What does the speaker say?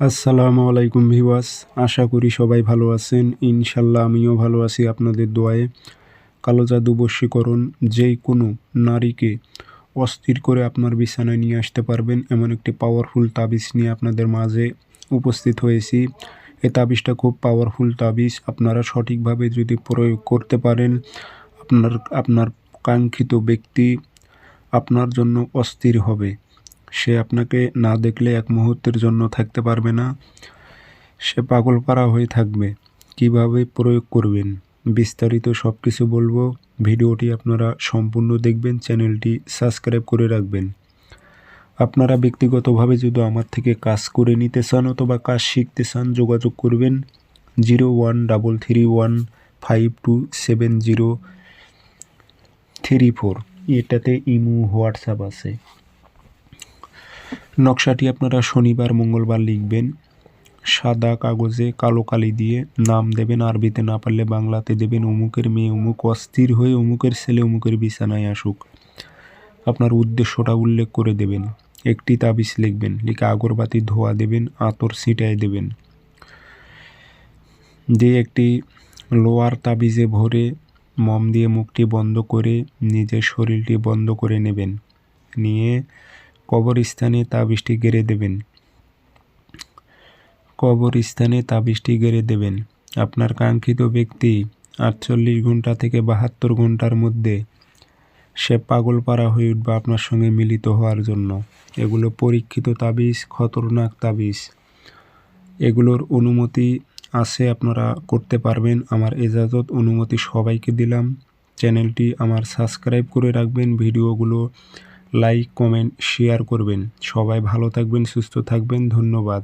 আসসালামু আলাইকুম ভিওয়াস আশা করি সবাই ভালো আছেন। ইনশাল্লাহ আমিও ভালো আছি আপনাদের দোয়ায়। কালো জাদু বশীকরণ যে কোনো নারীকে অস্থির করে আপনার বিছানায় নিয়ে আসতে পারবেন, এমন একটি পাওয়ারফুল তাবিজ নিয়ে আপনাদের মাঝে উপস্থিত হয়েছি। এই তাবিজটা খুব পাওয়ারফুল তাবিজ, আপনারা সঠিকভাবে যদি প্রয়োগ করতে পারেন, আপনার আপনার কাঙ্ক্ষিত ব্যক্তি আপনার জন্য অস্থির হবে। সে আপনাকে না দেখলে এক মুহূর্তের জন্য থাকতে পারবে না। সে পাগল পাড়া হয়ে থাকবে। কীভাবে প্রয়োগ করবেন? বিস্তারিত সব কিছু বলব। ভিডিওটি আপনারা সম্পূর্ণ দেখবেন, চ্যানেলটি সাবস্ক্রাইব করে রাখবেন। আপনারা ব্যক্তিগতভাবে যদি আমার থেকে কাজ করে নিতে চান অথবা কাজ শিখতে চান, যোগাযোগ করবেন zero one double three one five two seven zero three four. এটাতে ইমো, হোয়াটসঅ্যাপ আছে। নকশাটি আপনারা শনিবার, মঙ্গলবার লিখবেন। সাদা কাগজে কালো কালি দিয়ে নাম দেবেন, আরবিতে না পারলে বাংলাতে দেবেন, অমুকের মেয়ে অমুক, অস্থির হয়ে অমুকের ছেলে অমুকের বিছানায় আসুক। আপনার উদ্দেশ্যটা উল্লেখ করে দেবেন। একটি তাবিজ লিখবেন, লিখে আগরবাতি ধোয়া দেবেন, আতর ছিটায় দেবেন। দিয়ে একটি লোয়ার তাবিজে ভরে মম দিয়ে মুখটি বন্ধ করে, নিজের শরীরটি বন্ধ করে নেবেন। নিয়ে কবরস্থানে তাবিজটি গেড়ে দেবেন। কবরস্থানে তাবিজটি গেড়ে দেবেন। আপনার কাঙ্ক্ষিত ব্যক্তি আটচল্লিশ ঘণ্টা থেকে বাহাত্তর ঘণ্টার মধ্যে সে পাগল পাড়া হয়ে উঠবে আপনার সঙ্গে মিলিত হওয়ার জন্য। এগুলো পরীক্ষিত তাবিজ, খতরনাক তাবিজ। এগুলোর অনুমতি আছে আপনারা করতে পারবেন। আমার এজাজত অনুমতি সবাইকে দিলাম। চ্যানেলটি আমার সাবস্ক্রাইব করে রাখবেন। ভিডিওগুলো লাইক কমেন্ট শেয়ার করবেন। সবাই ভালো থাকবেন সুস্থ থাকবেন। ধন্যবাদ।